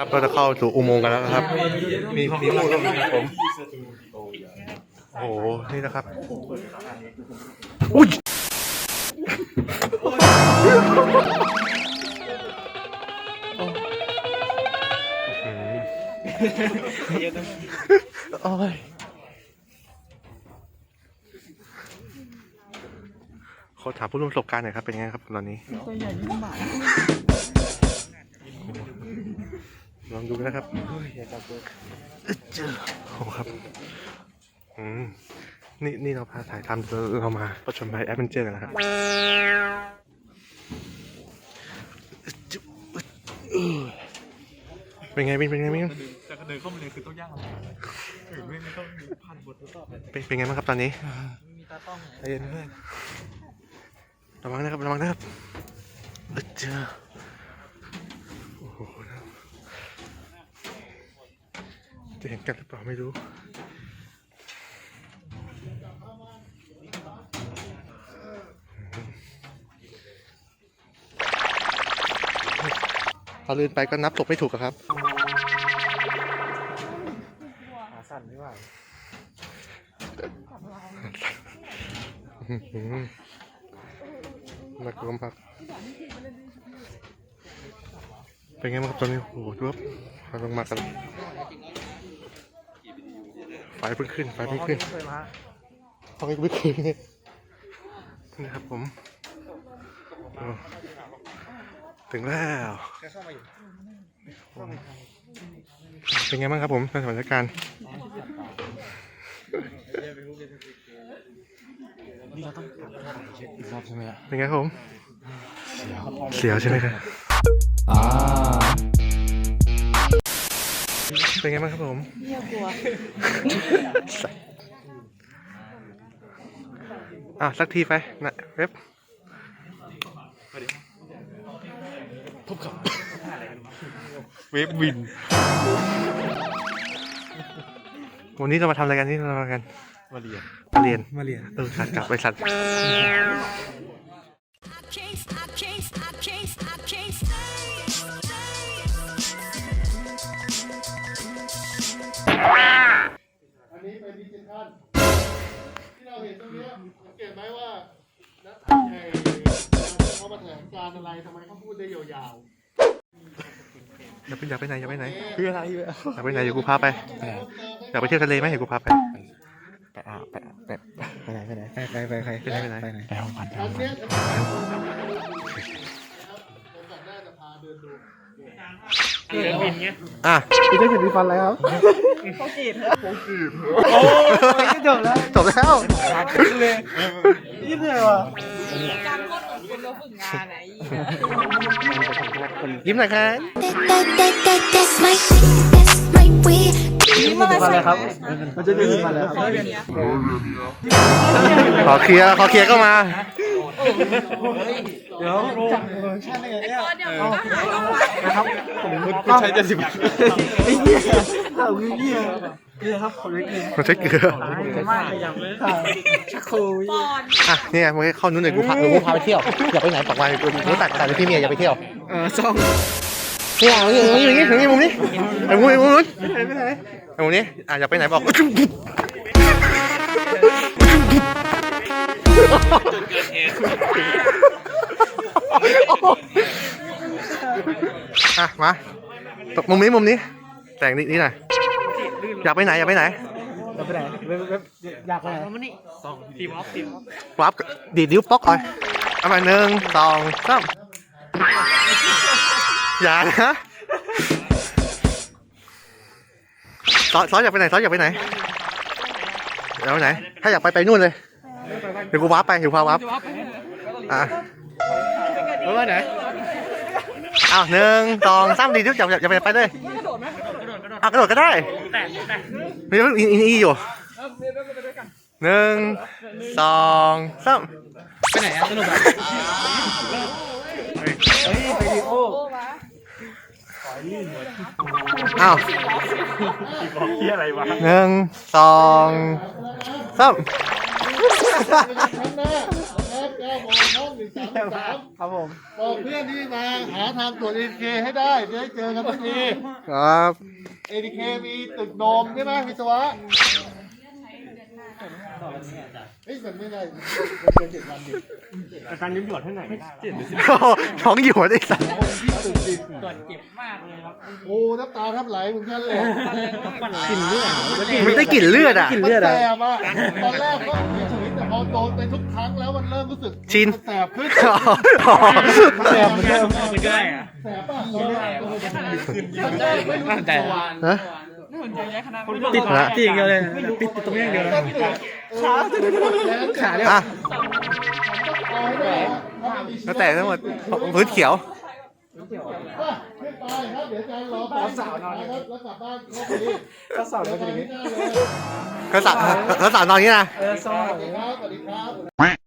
ครับเราจะเข้าสู่อุโมงค์กันแล้วนะครับ มีมีผู้วมนะครับผมโอ้โห นี่นะครับ อุ้ยโอ้ยขอถามผู้ร่วมประสบการณ์หน่อยครับ เป็นไงครับตอนนี้ ลองดูนะครับอึ๊ดเจอโอ้ครับอืมนี่นี่เราพาถ่ายทำเราเรามาประชนภัยแอดเวนเจอร์กันนะครับอึ๊ดจึ๊บอึ๊ดอื้อเป็นไงเป็นเป็นไงเป็นไงแต่เดินเข้ามาเลยคือต้องย่างอะไรถึงไม่ไม่ต้องมีพันบททดสอบเป็นเป็นไงบ้างครับตอนนี้มีตาต้องใจเย็นเพื่อนระวังนะครับระวังนะครับอึ๊ดเจอโอ้โห จะเห็นกันหรือเปล่าไม่รู้พอลืนไปก็นับตกไม่ถูกอะครับขาสั่นไม่ไหวอื้อหือมากลมพักเป็นไงบ้างครับตอนนี้โอ้โหดูครับมาลงมากัน ไฟเพิ่งขึ้นไฟเพิ่งขึ้นเคยมาไฟเพิ่งขึ้นนี่นะครับผมโอ้ถึงแล้วแค่เข้ามาอยู่เป็นไงบ้างครับผมสถานการณ์นี่เราต้องกลับไปเช็คอีกรอบใช่ไหมล่ะเป็นไงครับผม เสียวใช่ไหมครับ เป็นไงบ้างครับผม เยี่ยกลัวอะสักทีไปนะเว็บพบกับเว็บวิน วันนี้เรามาทำอะไรกันที่เรามากัน มาเรียน มาเรียน มาเรียน เออสัตว์กลับไปสัตว์ เป็นดิจิทัลที่เราเห็นตรงเนี้ยสังเกตไหมว่านักข่าวใหญ่เขามาแถลงการอะไรทำไมเขาพูดได้ยาวอยากไปอยากไปไหนอยากไปไหนเพื่ออะไรเพื่ออยากไปไหนเดี๋ยวกูพาไปอยากไปเที่ยวทะเลไหมเดี๋ยวกูพาไป ไปอะไปไปไปไหนไปไหนไปไปไปไปไปไหนไปไหน ไปห้องพันๆอันเนี้ยนะครับผมแบบ น่าจะพาเดินดูอะพี่ได้เห็นมีฟันอะไรครับจบแล้วจบแล้วเลยนี่เหนื่อยว่ะการโคตรเหมือนคนเราฝึกงานไหนยิ้มหน่อยครับ That, that, that, that, that's my shit, that's my weed. นี่มาใส่ครับ มันจะมีฟันอะไรครับขอเคลียร์ขอเคลียร์ก็มา เดี๋ยวใช่เลยเนี่ยเดี๋ยวก็หายออกมานะครับ ผมคุณใช้จะสิบไอ้เหี้ยเอาเหี้ยนี่ครับผมเล็กนี่มันใช้เกลือมากอยากเลยชักโครปอนอะนี่ไงมึงเข้านู้นเลยกูพาเออกูพาไปเที่ยว อยากไปไหนบอกมากูกูตัดตัดไปที่เมียอยากไปเที่ยว เออซ่อง นี่อะอย่างนี้อย่างนี้อย่างนี้มุมนี้ไอ้มุมนี้มุมนู้นไอ้มุมนี้อะอยากไปไหนบอกอะมาตกมุมนี้มุมนี้ แต่งนี่นี่หน่อยอยากไปไหนอยากไปไหนจะไปไหนเว็บเว็บอยากไปไหนวับดีดนิ้วป๊อกเลยเอามาหนึ่งสองสาม อย่านะซอสซอสอยากไปไหนซอสอยากไปไหนอยากไปไหน ถ้าอยากไปไปนู่นเลย เดี๋ยวกูวับไปเดี๋ยวพาวับอะไปว่าไหนอ้าวหนึ่งสองสามดีนิ้วอยากอยากอยากไปไปเลยอะกระโดดก็ได้มีเรื่องอีอีอีอยู่หนึ่งสองสามไปไหนอะสนุกอะเฮ้ยไปดิโอ โอ้วะอ้าวเหี้ยอะไรวะหนึ่งสองสามข้างหน้านะครับเก้าโมงห้องหนึ่งสามสามครับผมบอกเพื่อนที่มาหาทางตรวจเอทีเคให้ได้จะได้เจอกันสักทีครับเอทีเคมีตึกโดมใช่ไหมวิศวะ เฮ้ยมันไม่ได้มันเป็นเจ็ดวันดิอาการยิ้มหยอดให้ไหนเจ็ดหรือสิบท้องอยู่ไอ้สัสคนที่ตึกดิโอ้น้ำตาแทับไหลมึงแค่เลยกลิ่นเลือดมันได้กลิ่นเลือดอะกลิ่นเลือดแสอะบอะตอนแรกก็เฉยๆแต่พอโดนไปทุกครั้งแล้วมันเริ่มรู้สึกชิน มัแสบขึ้นอ๋อแสบเหมือนเดิมมันก็ได้อะแสบป่ะตอนแรกไม่รู้สึกสว่าง ฮะ ติดติดอย่างเดียวเลยติดติดตรงนี้อย่างเดียวเลยขาขาเนี่ยอะเอาให้ได้ถ้ามันมีแล้วแต่ทั้งหมดพื้นเขียวว่าขึ้นไปครับเดี๋ยวอาจารย์รอไปสาวนอนครับแล้วกลับบ้านเข้าไปก็สาวก็จะอย่างนี้หน้าเลยก็สาวก็สาวนอนอย่างนี้นะเออสาวสวัสดีครับสวัสดีครับ